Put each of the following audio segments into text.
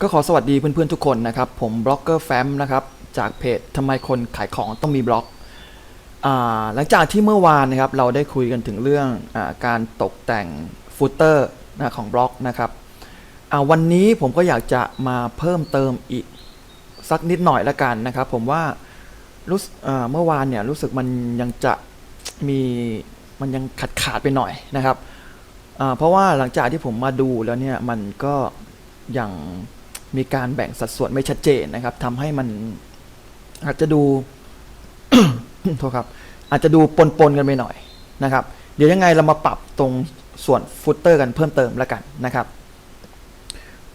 ก็ขอสวัสดีเพื่อนๆทุกคนนะครับ ผมบล็อกเกอร์แฟมนะครับ จากเพจทำไมคนขายของต้องมีบล็อกอหลังจากที่เมื่อวานนะครับ เราได้คุยกันถึงเรื่องอการตกแต่งฟุตเตอร์นะของบล็อกนะครับวันนี้ผมก็อยากจะมาเพิ่มเติมอีกสักนิดหน่อยละกันนะครับ ผมว่ารู้เมื่อวานเนี่ยรู้สึกมันยังจะมีมันยังขาดขาดๆไปหน่อยนะครับเพราะว่าหลังจากที่ผมมาดูแล้วเนี่ยมันก็อยัง มีการแบ่งสัดส่วนไม่ชัดเจนนะครับทำให้มันอาจจะดูโทษครับอาจจะดูปนๆกันไปหน่อยนะครับ เดี๋ยวยังไงเรามาปรับตรงส่วนฟุตเตอร์กันเพิ่มเติมแล้วกันนะครับ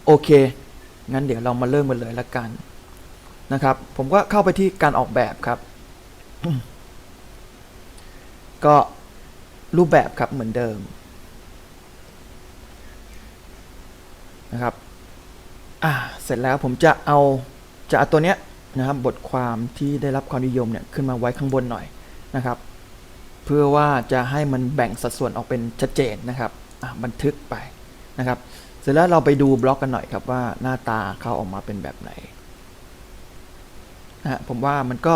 โอเค งั้นเดี๋ยวเรามาเริ่มกันเลยละกันนะครับ ผมก็เข้าไปที่การออกแบบครับ ก็รูปแบบครับเหมือนเดิมนะครับ อ่า เสร็จแล้วผมจะเอาจะเอาตัวเนี้ยนะครับบทความที่ได้รับความนิยมเนี่ยขึ้นมาไว้ข้างบนหน่อยนะครับ เพื่อว่าจะให้มันแบ่งสัดส่วนออกเป็นชัดเจนนะครับบันทึกไปนะครับ เสร็จแล้วเราไปดูบล็อกกันหน่อยครับว่าหน้าตาเขาออกมาเป็นแบบไหนนะฮะผมว่ามันก็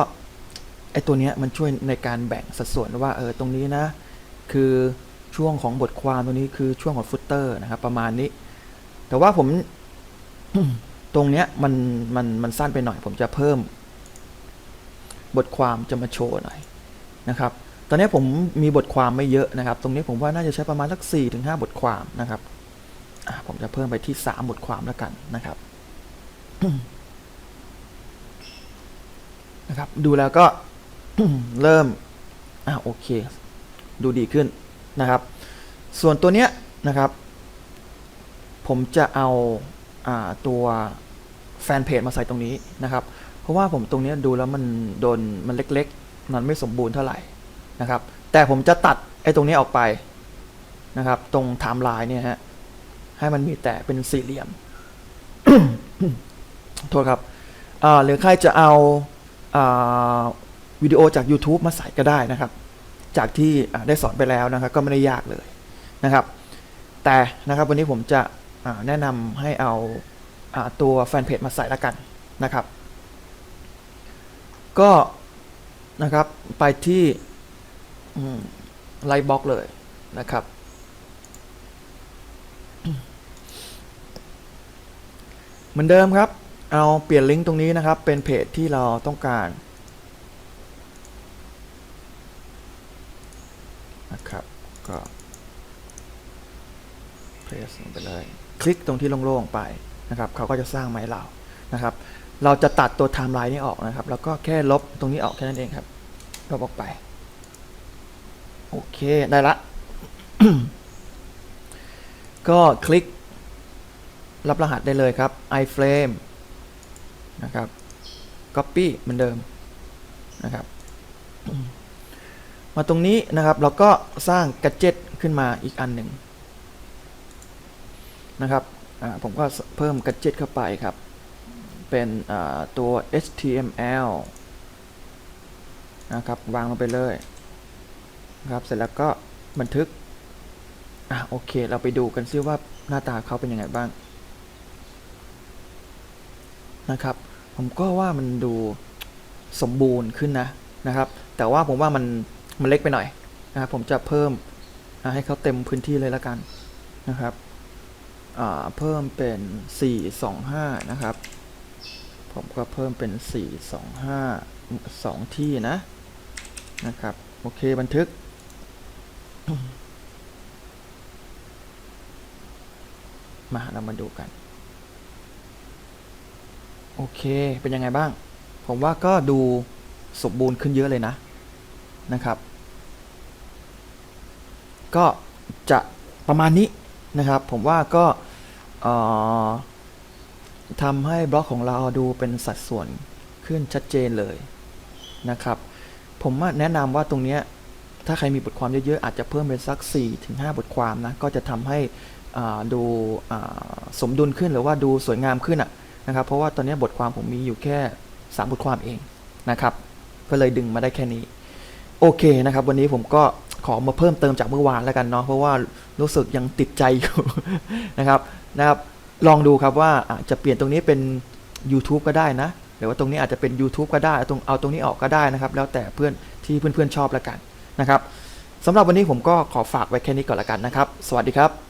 ไอตัวเนี้ยมันช่วยในการแบ่งสัดส่วนว่าเออตรงนี้นะคือช่วงของบทความตรงนี้คือช่วงของฟุตเตอร์นะครับประมาณนี้ แต่ว่าผม ตรงเนี้ยมันมันมันสั้นไปหน่อย ผมจะเพิ่ม บทความจะมาโชว์หน่อยนะครับ ตอนนี้ผมมีบทความไม่เยอะนะครับ ตรงนี้ผมว่าน่าจะใช้ประมาณสัก4ถึง5บทความนะครับผมจะเพิ่มไปที่ 3 บทความแล้วกันนะครับนะครับ ดูแล้วก็เริ่มอ่าโอเค ดูดีขึ้นนะครับ ส่วนตัวเนี้ยนะครับ ผมจะเอาอ่าตัว แฟนเพจมาใส่ตรงนี้นะครับ เพราะว่าผมตรงนี้ดูแล้วมันโดนมันเล็กๆ มันไม่สมบูรณ์เท่าไหร่นะครับ แต่ผมจะตัดไอ้ตรงนี้ออกไปนะครับ ตรงไทม์ไลน์เนี่ยฮะให้มันมีแต่เป็นสี่เหลี่ยม โทษครับหรือใครจะเอาอาวิดีโอจาก YouTube มาใส่ก็ได้นะครับ จากที่ได้สอนไปแล้วนะครับ ก็ไม่ได้ยากเลยนะครับ แต่นะครับวันนี้ผมจะแนะนำให้เอา ตัวแฟนเพจมาใส่ละกันนะครับ ก็นะครับไปที่ไลท์บ็อกเลยนะครับ เหมือนเดิมครับ เอาเปลี่ยนลิงก์ตรงนี้นะครับ เป็นเพจที่เราต้องการนะครับก็เพสลงไปเลย คลิกตรงที่โล่งๆไป นะครับเขาก็จะสร้างมาให้เรานะครับ เราจะตัดตัวไทม์ไลน์นี้ออกนะครับ แล้วก็แค่ลบตรงนี้ออกแค่นั้นเองครับลบออกไป โอเค ได้ละ ก็คลิก รับรหัสได้เลยครับ iframe นะครับ copy เหมือนเดิมนะครับ มาตรงนี้นะครับ เราก็สร้างกัจเจตขึ้นมาอีกอันหนึ่งนะครับ ผมก็เพิ่มกัจเจตเข้าไปครับ เป็นตัว html นะครับ วางลงไปเลยครับ เสร็จแล้วก็บันทึก อะโอเค เราไปดูกันซิว่าหน้าตาเขาเป็นยังไงบ้าง นะครับ ผมก็ว่ามันดูสมบูรณ์ขึ้นนะนะครับ แต่ว่าผมว่ามันมันเล็กไปหน่อยนะครับผมจะเพิ่มให้เขาเต็มพื้นที่เลยละกันนะครับ เพิ่มเป็น 425 นะครับ ผมก็เพิ่มเป็น 425 2 ที่นะ นะครับ โอเค บันทึก มา เรามาดูกัน โอเค เป็นยังไงบ้าง ผมว่าก็ดูสมบูรณ์ขึ้นเยอะเลยนะ นะครับ ก็จะประมาณนี้ นะครับ ผมว่าก็ทำให้บล็อกของเราดูเป็นสัดส่วนขึ้นชัดเจนเลยนะครับ ผมแนะนำว่าตรงนี้ถ้าใครมีบทความเยอะๆ อาจจะเพิ่มเป็นสัก 4-5 บทความนะ ก็จะทำให้ดูสมดุลขึ้นหรือว่าดูสวยงามขึ้นอะนะครับ เพราะว่าตอนนี้บทความผมมีอยู่แค่ 3 บทความเองนะครับ ก็เลยดึงมาได้แค่นี้ โอเคนะครับ วันนี้ผมก็ ขอมาเพิ่มเติมจากเมื่อวานแล้วกันเนาะเพราะว่ารู้สึกยังติดใจอยู่นะครับนะครับ ลองดูครับว่าอาจจะเปลี่ยนตรงนี้เป็น YouTube ก็ได้นะหรือว่าตรงนี้อาจจะเป็น YouTube ก็ได้ตรงเอาตรงนี้ออกก็ได้นะครับ แล้วแต่เพื่อนที่เพื่อนๆชอบแล้วกันนะครับสำหรับวันนี้ผมก็ขอฝากไว้แค่นี้ก่อนละกันนะครับ สวัสดีครับ